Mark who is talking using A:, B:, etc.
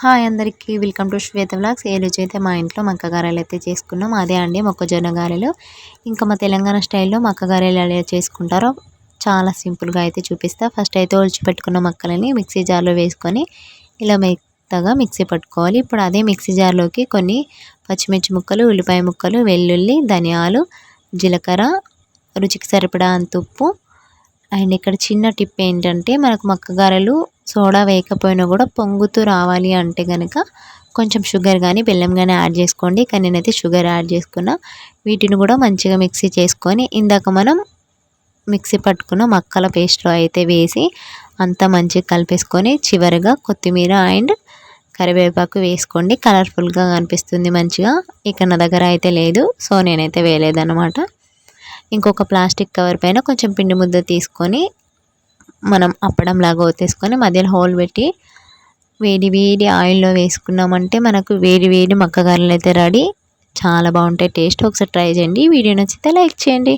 A: Hi అందరికీ welcome to Shweta vlogs. ఏ రోజు అయితే మా ఇంట్లో మక్క గారెలు అయితే చేసుకున్నాం అదే అండి మొక్కజొన్న గారెలు. ఇంకా మా తెలంగాణ స్టైల్లో మక్క గారెలు ఎలా చేసుకుంటారో చాలా సింపుల్గా అయితే చూపిస్తా. ఫస్ట్ అయితే ఒలిచి పెట్టుకున్న మక్కలని మిక్సీ జార్లో వేసుకొని ఇలా మెత్తగా మిక్సీ పట్టుకోవాలి. ఇప్పుడు అదే మిక్సీ జార్లోకి కొన్ని పచ్చిమిర్చి ముక్కలు ఉల్లిపాయ ముక్కలు వెల్లుల్లి ధనియాలు జీలకర్ర రుచికి సరిపడా అంత ఉప్పు. అండ్ ఇక్కడ చిన్న టిప్ ఏంటంటే మనకు మక్క గారెలు సోడా వేయకపోయినా కూడా పొంగుతూ రావాలి అంటే కనుక కొంచెం షుగర్ కానీ బెల్లం కానీ యాడ్ చేసుకోండి. కానీ నేనైతే షుగర్ యాడ్ చేసుకున్నా. వీటిని కూడా మంచిగా మిక్సీ చేసుకొని ఇందాక మనం మిక్సీ పట్టుకున్న మక్కల పేస్ట్లో అయితే వేసి అంతా మంచిగా కలిపేసుకొని చివరిగా కొత్తిమీర అండ్ కరివేపాకు వేసుకోండి. కలర్ఫుల్గా కనిపిస్తుంది మంచిగా. ఇక నా దగ్గర అయితే లేదు. సో నేనైతే వేయలేదన్నమాట. ఇంకొక ప్లాస్టిక్ కవర్ పైన కొంచెం పిండి ముద్ద తీసుకొని మనం అప్పడం లాగా ఒత్తేసుకొని మధ్యలో హోల్ పెట్టి వేడి వేడి ఆయిల్లో వేసుకున్నామంటే మనకు వేడి వేడి మక్కగారలు అయితే రెడీ. చాలా బాగుంటాయి. టేస్ట్ ఒకసారి ట్రై చేయండి. వీడియో నచ్చితే లైక్ చేయండి.